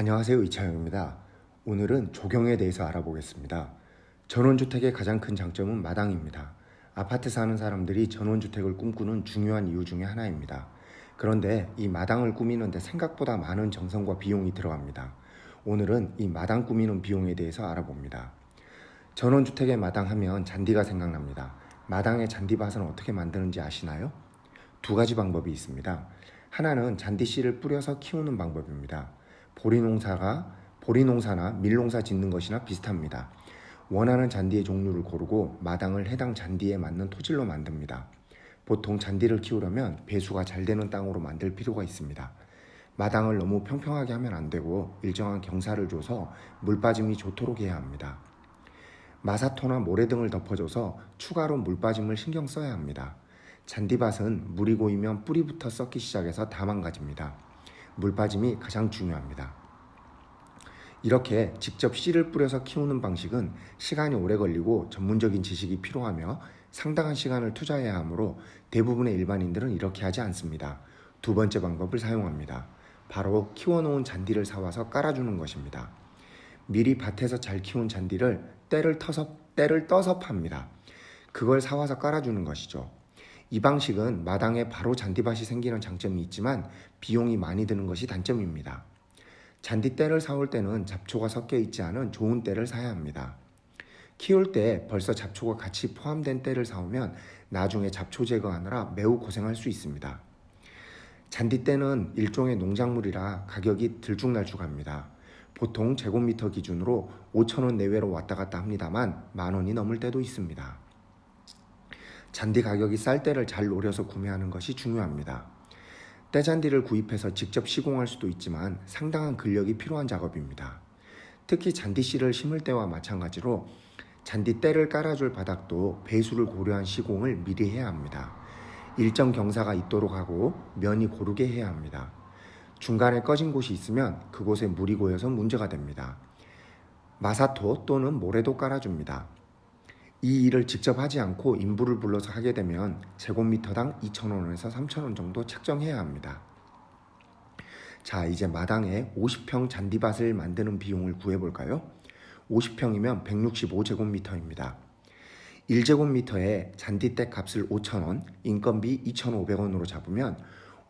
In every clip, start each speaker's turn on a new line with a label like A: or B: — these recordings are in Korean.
A: 안녕하세요. 이창영입니다. 오늘은 조경에 대해서 알아보겠습니다. 전원주택의 가장 큰 장점은 마당입니다. 아파트 사는 사람들이 전원주택을 꿈꾸는 중요한 이유 중에 하나입니다. 그런데 이 마당을 꾸미는데 생각보다 많은 정성과 비용이 들어갑니다. 오늘은 이 마당 꾸미는 비용에 대해서 알아봅니다. 전원주택의 마당 하면 잔디가 생각납니다. 마당의 잔디밭은 어떻게 만드는지 아시나요? 두 가지 방법이 있습니다. 하나는 잔디 씨를 뿌려서 키우는 방법입니다. 보리농사가 보리농사나 밀농사 짓는 것이나 비슷합니다. 원하는 잔디의 종류를 고르고 마당을 해당 잔디에 맞는 토질로 만듭니다. 보통 잔디를 키우려면 배수가 잘 되는 땅으로 만들 필요가 있습니다. 마당을 너무 평평하게 하면 안 되고 일정한 경사를 줘서 물 빠짐이 좋도록 해야 합니다. 마사토나 모래 등을 덮어줘서 추가로 물 빠짐을 신경 써야 합니다. 잔디밭은 물이 고이면 뿌리부터 썩기 시작해서 다 망가집니다. 물 빠짐이 가장 중요합니다. 이렇게 직접 씨를 뿌려서 키우는 방식은 시간이 오래 걸리고 전문적인 지식이 필요하며 상당한 시간을 투자해야 하므로 대부분의 일반인들은 이렇게 하지 않습니다. 두 번째 방법을 사용합니다. 바로 키워놓은 잔디를 사와서 깔아주는 것입니다. 미리 밭에서 잘 키운 잔디를 때를 터서 때를 떠서 팝니다. 그걸 사와서 깔아주는 것이죠. 이 방식은 마당에 바로 잔디밭이 생기는 장점이 있지만 비용이 많이 드는 것이 단점입니다. 잔디대를 사올 때는 잡초가 섞여 있지 않은 좋은 때를 사야 합니다. 키울 때 벌써 잡초가 같이 포함된 때를 사오면 나중에 잡초 제거하느라 매우 고생할 수 있습니다. 잔디대는 일종의 농작물이라 가격이 들쭉날쭉합니다. 보통 제곱미터 기준으로 5천원 내외로 왔다 갔다 합니다만 만 원이 넘을 때도 있습니다. 잔디 가격이 쌀 때를 잘 노려서 구매하는 것이 중요합니다. 떼잔디를 구입해서 직접 시공할 수도 있지만 상당한 근력이 필요한 작업입니다. 특히 잔디 씨를 심을 때와 마찬가지로 잔디대를 깔아줄 바닥도 배수를 고려한 시공을 미리 해야 합니다. 일정 경사가 있도록 하고 면이 고르게 해야 합니다. 중간에 꺼진 곳이 있으면 그곳에 물이 고여서 문제가 됩니다. 마사토 또는 모래도 깔아줍니다. 이 일을 직접 하지 않고 인부를 불러서 하게 되면 제곱미터당 2,000원에서 3,000원 정도 책정해야 합니다. 자, 이제 마당에 50평 잔디밭을 만드는 비용을 구해볼까요? 50평이면 165제곱미터입니다. 1제곱미터에 잔디대 값을 5,000원, 인건비 2,500원으로 잡으면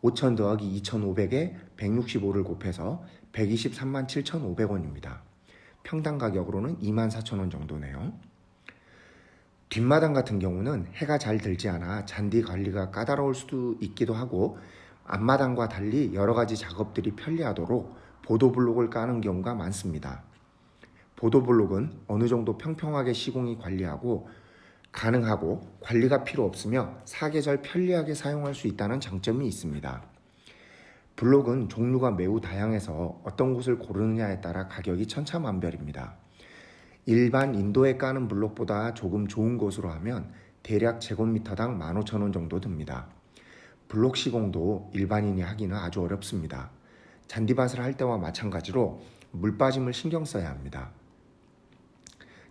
A: 5,000 더하기 2,500에 165를 곱해서 123만 7,500원입니다. 평당 가격으로는 24,000원 정도네요. 뒷마당 같은 경우는 해가 잘 들지 않아 잔디 관리가 까다로울 수도 있기도 하고 앞마당과 달리 여러 가지 작업들이 편리하도록 보도블록을 까는 경우가 많습니다. 보도블록은 어느 정도 평평하게 시공이 관리하고 가능하고 관리가 필요 없으며 사계절 편리하게 사용할 수 있다는 장점이 있습니다. 블록은 종류가 매우 다양해서 어떤 곳을 고르느냐에 따라 가격이 천차만별입니다. 일반 인도에 까는 블록보다 조금 좋은 곳으로 하면 대략 제곱미터당 15,000원 정도 듭니다. 블록 시공도 일반인이 하기는 아주 어렵습니다. 잔디밭을 할 때와 마찬가지로 물 빠짐을 신경 써야 합니다.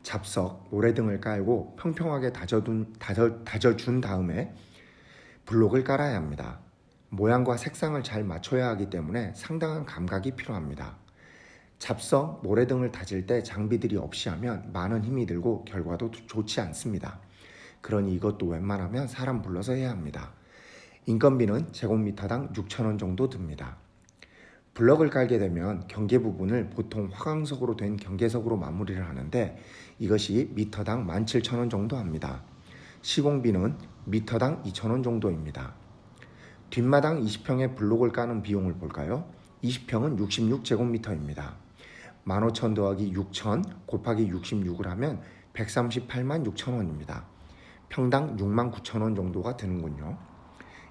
A: 잡석, 모래 등을 깔고 평평하게 다져둔, 다져, 다져준 다음에 블록을 깔아야 합니다. 모양과 색상을 잘 맞춰야 하기 때문에 상당한 감각이 필요합니다. 잡석, 모래 등을 다질 때 장비들이 없이 하면 많은 힘이 들고 결과도 좋지 않습니다. 그러니 이것도 웬만하면 사람 불러서 해야 합니다. 인건비는 제곱미터당 6천원 정도 듭니다. 블럭을 깔게 되면 경계 부분을 보통 화강석으로 된 경계석으로 마무리를 하는데 이것이 미터당 17,000원 정도 합니다. 시공비는 미터당 2,000원 정도입니다. 뒷마당 20평의 블록을 까는 비용을 볼까요? 20평은 66제곱미터입니다. 15,000 더하기 6,000 곱하기 66을 하면 138만 6천원입니다. 평당 6만 9천원 정도가 되는군요.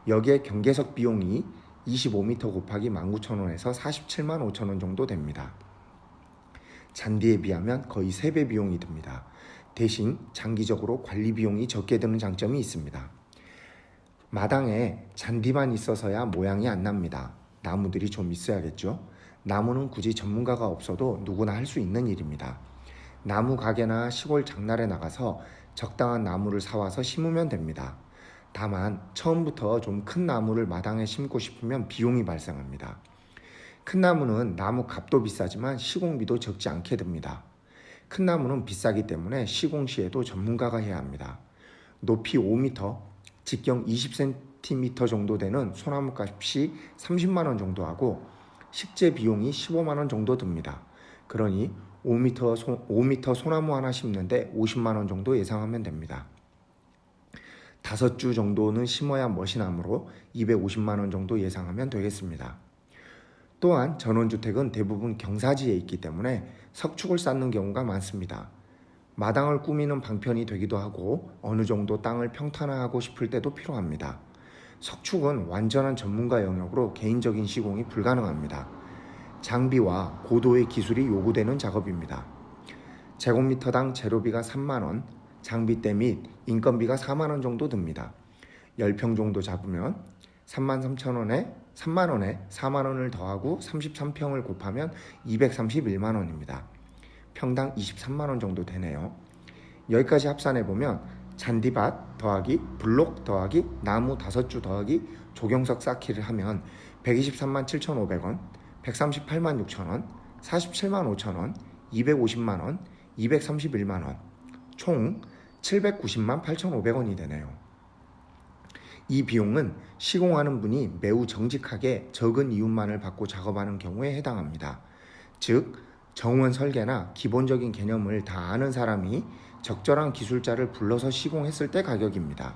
A: 여기에 경계석 비용이 25m 곱하기 19,000원에서 47만 5천원 정도 됩니다. 잔디에 비하면 거의 3배 비용이 듭니다. 대신 장기적으로 관리 비용이 적게 드는 장점이 있습니다. 마당에 잔디만 있어서야 모양이 안 납니다. 나무들이 좀 있어야겠죠. 나무는 굳이 전문가가 없어도 누구나 할 수 있는 일입니다. 나무 가게나 시골 장날에 나가서 적당한 나무를 사와서 심으면 됩니다. 다만 처음부터 좀 큰 나무를 마당에 심고 싶으면 비용이 발생합니다. 큰 나무는 나무 값도 비싸지만 시공비도 적지 않게 듭니다. 큰 나무는 비싸기 때문에 시공 시에도 전문가가 해야 합니다. 높이 5m, 직경 20cm 정도 되는 소나무 값이 30만 원 정도 하고 식재 비용이 15만 원 정도 듭니다. 그러니 5m, 소, 5m 소나무 하나 심는데 50만 원 정도 예상하면 됩니다. 다섯 주 정도는 심어야 나므로 250만 원 정도 예상하면 되겠습니다. 또한 전원주택은 대부분 경사지에 있기 때문에 석축을 쌓는 경우가 많습니다. 마당을 꾸미는 방편이 되기도 하고 어느 정도 땅을 평탄화하고 싶을 때도 필요합니다. 석축은 완전한 전문가 영역으로 개인적인 시공이 불가능합니다. 장비와 고도의 기술이 요구되는 작업입니다. 제곱미터당 재료비가 3만 원, 장비대 및 인건비가 4만 원 정도 듭니다. 10평 정도 잡으면 3만 3천 원에 3만 원에 4만 원을 더하고 33평을 곱하면 231만 원입니다. 평당 23만 원 정도 되네요. 여기까지 합산해 보면 잔디밭 더하기 블록 더하기 나무 다섯 주 더하기 조경석 쌓기를 하면 123만 7,500원, 138만 6천 원, 47만 5천 원, 250만 원, 231만 원, 총 790만 8,500원이 되네요. 이 비용은 시공하는 분이 매우 정직하게 적은 이윤만을 받고 작업하는 경우에 해당합니다. 즉, 정원 설계나 기본적인 개념을 다 아는 사람이 적절한 기술자를 불러서 시공했을 때 가격입니다.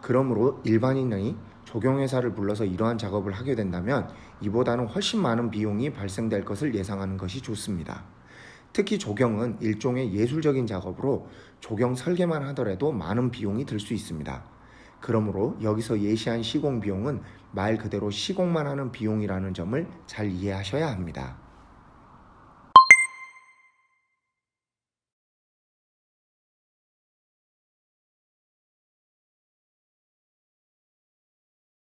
A: 그러므로 일반인의 조경회사를 불러서 이러한 작업을 하게 된다면 이보다는 훨씬 많은 비용이 발생될 것을 예상하는 것이 좋습니다. 특히 조경은 일종의 예술적인 작업으로 조경 설계만 하더라도 많은 비용이 들 수 있습니다. 그러므로 여기서 예시한 시공 비용은 말 그대로 시공만 하는 비용이라는 점을 잘 이해하셔야 합니다.